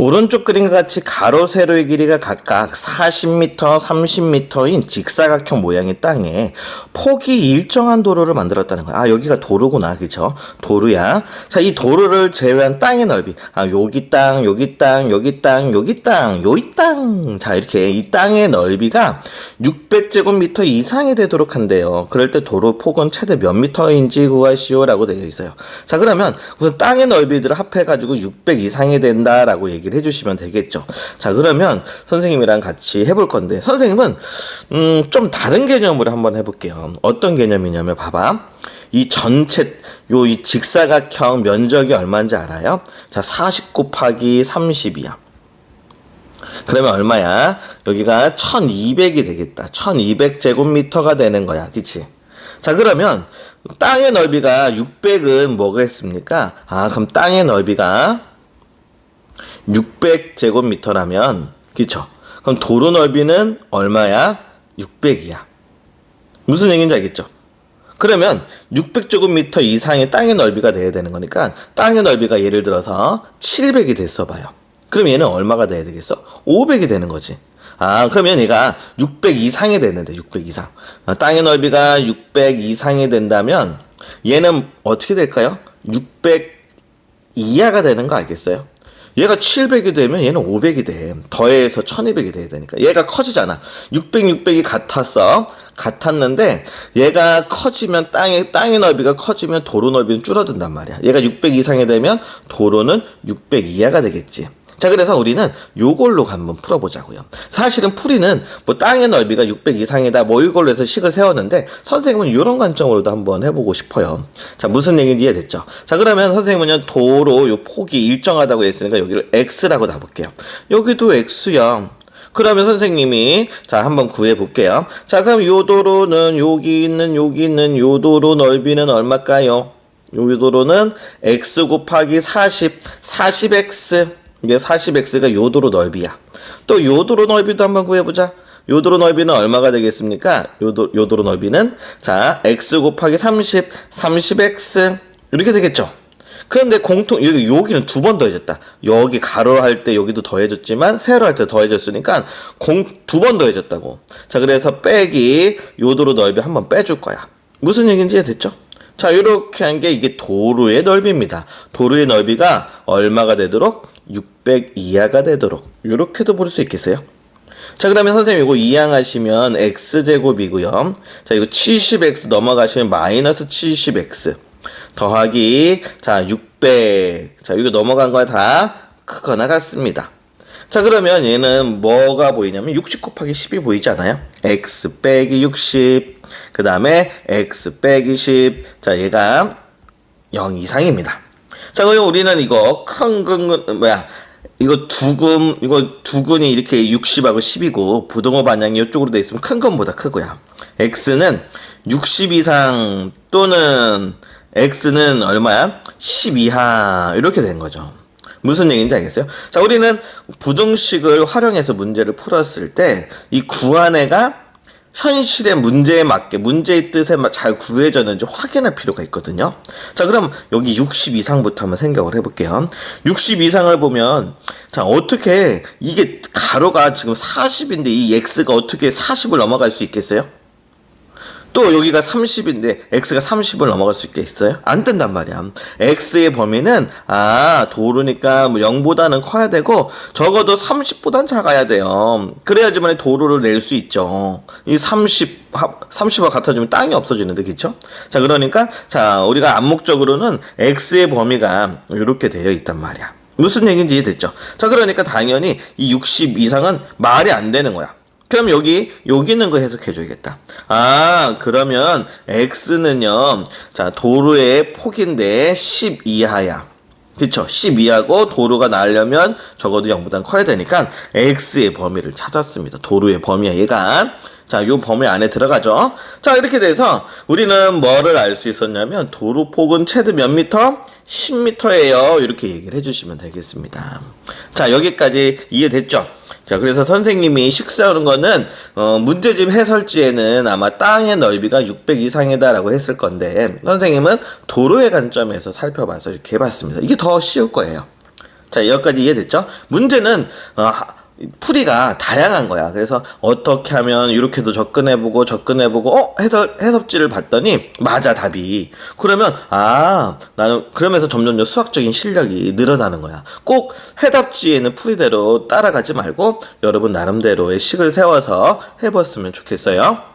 오른쪽 그림과 같이 가로 세로의 길이가 각각 40m, 30m인 직사각형 모양의 땅에 폭이 일정한 도로를 만들었다는 거야. 아, 여기가 도로구나. 그쵸? 도로야. 자, 이 도로를 제외한 땅의 넓이. 아, 여기 땅, 여기 땅, 여기 땅, 여기 땅, 여기 땅. 자, 이렇게 이 땅의 넓이가 600제곱미터 이상이 되도록 한대요. 그럴 때 도로 폭은 최대 몇 미터인지 구하시오라고 되어 있어요. 자, 그러면 우선 땅의 넓이들을 합해가지고 600 이상이 된다라고 얘기 를 해주시면 되겠죠. 자, 그러면 선생님이랑 같이 해볼 건데, 선생님은, 음, 좀 다른 개념으로 한번 해볼게요. 어떤 개념이냐면, 봐봐. 이 전체, 요, 이 직사각형 면적이 얼마인지 알아요? 자, 40 곱하기 30이야. 그러면 얼마야? 여기가 1200이 되겠다. 1200제곱미터가 되는 거야. 그치? 자, 그러면 땅의 넓이가 600은 뭐겠습니까? 아, 그럼 땅의 넓이가 600제곱미터라면, 그쵸? 그럼 도로 넓이는 얼마야? 600이야. 무슨 얘기인지 알겠죠? 그러면 600제곱미터 이상의 땅의 넓이가 돼야 되는 거니까 땅의 넓이가 예를 들어서 700이 됐어 봐요. 그럼 얘는 얼마가 돼야 되겠어? 500이 되는 거지. 아, 그러면 얘가 600 이상이 되는데, 600 이상. 아, 땅의 넓이가 600 이상이 된다면, 얘는 어떻게 될까요? 600 이하가 되는 거 알겠어요? 얘가 700이 되면 얘는 500이 돼. 더해서 1200이 돼야 되니까. 얘가 커지잖아. 600, 600이 같았어. 같았는데, 얘가 커지면 땅의, 땅의 넓이가 커지면 도로 넓이는 줄어든단 말이야. 얘가 600 이상이 되면 도로는 600 이하가 되겠지. 자, 그래서 우리는 요걸로 한번 풀어보자고요. 사실은 풀이는 뭐 땅의 넓이가 600 이상이다, 뭐 이걸로 해서 식을 세웠는데, 선생님은 이런 관점으로도 한번 해보고 싶어요. 자, 무슨 얘기인지 이해됐죠? 자, 그러면 선생님은요, 도로 요 폭이 일정하다고 했으니까 여기를 X라고 놔볼게요. 여기도 X야. 그러면 선생님이 자 한번 구해 볼게요. 자 그럼 요 도로는 여기 있는 여기 있는 요 도로 넓이는 얼마일까요? 요 도로는 x 곱하기 40 40x 이게 40x가 요 도로 넓이야. 또 요 도로 넓이도 한번 구해 보자. 요 도로 넓이는 얼마가 되겠습니까? 요, 도, 요 도로 넓이는 자 x 곱하기 30 30x 이렇게 되겠죠. 그런데 공통 여기 여기는 두 번 더해졌다. 여기 가로 할 때 여기도 더해졌지만 세로 할 때 더해졌으니까 공 두 번 더해졌다고. 자 그래서 빼기 요도로 넓이 한번 빼줄 거야. 무슨 얘기인지 됐죠? 자 이렇게 한 게 이게 도로의 넓이입니다. 도로의 넓이가 얼마가 되도록 600 이하가 되도록 이렇게도 볼 수 있겠어요? 자 그러면 선생님 이거 이항하시면 x제곱이고요. 자 이거 70x 넘어가시면 마이너스 70x 더하기 자 600. 자 이거 넘어간 거 다 크거나 같습니다. 자 그러면 얘는 뭐가 보이냐면 60 곱하기 10이 보이지 않아요? x 빼기 60. 그 다음에 x 빼기 10. 자 얘가 0 이상입니다. 자 그럼 우리는 이거 큰 근근 뭐야 이거 두근 이거 두근이 이렇게 60하고 10이고 부동호 반향이 이쪽으로 돼 있으면 큰 건보다 크고요. x는 60 이상 또는 x는 얼마야? 10 이하 이렇게 된 거죠. 무슨 얘기인지 알겠어요? 자, 우리는 부등식을 활용해서 문제를 풀었을 때 이 구한애가 현실의 문제에 맞게 문제의 뜻에 잘 구해졌는지 확인할 필요가 있거든요. 자, 그럼 여기 60 이상부터 한번 생각을 해볼게요. 60 이상을 보면 자 어떻게 이게 가로가 지금 40인데 이 x가 어떻게 40을 넘어갈 수 있겠어요? 또 여기가 30인데 x가 30을 넘어갈 수 있겠어요? 안 된단 말이야. x의 범위는 아 도로니까 뭐 0보다는 커야 되고 적어도 30보단 작아야 돼요. 그래야지만 도로를 낼 수 있죠. 이 30, 30과 같아지면 땅이 없어지는데 그쵸? 자 그러니까 자 우리가 암묵적으로는 x의 범위가 이렇게 되어 있단 말이야. 무슨 얘기인지 이해됐죠? 자 그러니까 당연히 이 60 이상은 말이 안 되는 거야. 그럼 여기 여기 있는 거 해석해 줘야겠다. 아, 그러면 x는요. 자, 도로의 폭인데 10 이하야. 그쵸? 10 이하고 도로가 나려면 적어도 0보다 커야 되니까 x의 범위를 찾았습니다. 도로의 범위야 얘가. 자, 요 범위 안에 들어가죠. 자, 이렇게 돼서 우리는 뭐를 알 수 있었냐면 도로 폭은 최대 몇 미터? 10m예요. 이렇게 얘기를 해 주시면 되겠습니다. 자, 여기까지 이해됐죠? 자, 그래서 선생님이 식사하는 거는, 어, 문제집 해설지에는 아마 땅의 넓이가 600 이상이다라고 했을 건데, 선생님은 도로의 관점에서 살펴봐서 이렇게 해봤습니다. 이게 더 쉬울 거예요. 자, 여기까지 이해됐죠? 문제는 어, 하- 풀이가 다양한 거야. 그래서 어떻게 하면 이렇게도 접근해보고 접근해보고 어 해석 해석지를 봤더니 맞아 답이. 그러면 아 나는 그러면서 점점점 수학적인 실력이 늘어나는 거야. 꼭 해답지에는 풀이대로 따라가지 말고 여러분 나름대로의 식을 세워서 해봤으면 좋겠어요.